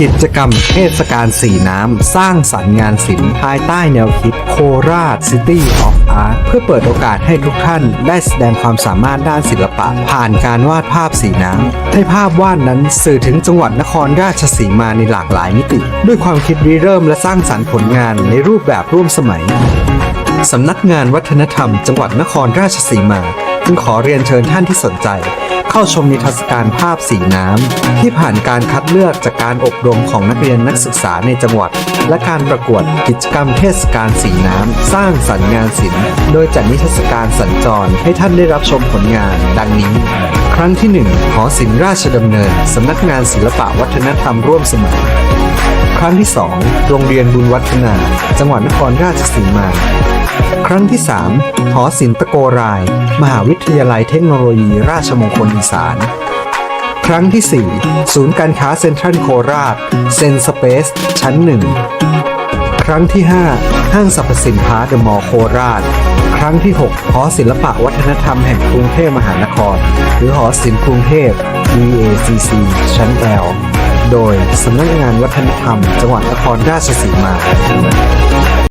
กิจกรรมเทศกาลสีน้ำ สร้างสรรค์งานศิลป์ภายใต้แนวคิดโคราช City of Art เพื่อเปิดโอกาสให้ทุกท่านได้แสดงความสามารถด้านศิลปะ ผ่านการวาดภาพสีน้ำ ให้ภาพวาดนั้นสื่อถึงจังหวัดนครราชสีมาในหลากหลายมิติ ด้วยความคิดริเริ่มและสร้างสรรค์ผลงานในรูปแบบร่วมสมัยสำนักงานวัฒนธรรม จังหวัดนครราชสีมา จึงขอเรียนเชิญท่านที่สนใจ เข้าชมนิทรรศการภาพสีน้ำ ที่ผ่านการคัดเลือกจากการอบรมของนักเรียนนักศึกษาในจังหวัด และการประกวดกิจกรรมเทศกาลสีน้ำ สร้างสรรค์งานศิลป์ โดยจัดนิทรรศการสัญจรให้ท่านได้รับชมผลงาน ดังนี้ ครั้งที่หนึ่งหอศิลป์ราชดำเนิน สำนักงานศิลปะวัฒนธรรมร่วมสมัยครั้งที่ 2 โรงเรียนบุญวัฒนา จังหวัดนครราชสีมา ครั้งที่ 3 หอศิลป์ตะโกราย มหาวิทยาลัยเทคโนโลยีราชมงคลอีสาน ครั้งที่ 4 ศูนย์การค้าเซ็นทรัลโคราช เซนสเปซชั้น 1 ครั้งที่ 5 ห้างสรรพสินค้าเดอะมอลล์โคราช ครั้งที่ 6 หอศิลปะวัฒนธรรมแห่งกรุงเทพมหานคร หรือหอศิลป์กรุงเทพ EACC ชั้น L โดยสำนักงานวัฒนธรรม จังหวัดนครราชสีมา